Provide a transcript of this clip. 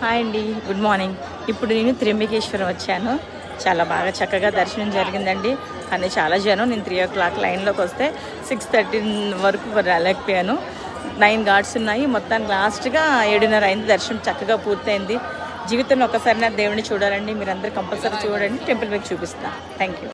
Hi అండి good morning. ఇప్పుడు నేను త్రింబకేశ్వరం వచ్చాను. చాలా బాగా చక్కగా దర్శనం జరిగిందండి. కానీ చాలా జనం నేను త్రీ ఓ క్లాక్ లైన్లోకి వస్తే సిక్స్ థర్టీ వరకు రాలేకపోయాను. నైన్ గార్డ్స్ ఉన్నాయి. మొత్తానికి లాస్ట్గా ఏడున్నర అయింది. దర్శనం చక్కగా పూర్తయింది. జీవితంలో ఒకసారి నా దేవుడిని చూడాలండి. మీరందరూ కంపల్సరీ చూడండి. టెంపుల్ మీకు చూపిస్తాను థ్యాంక్ యూ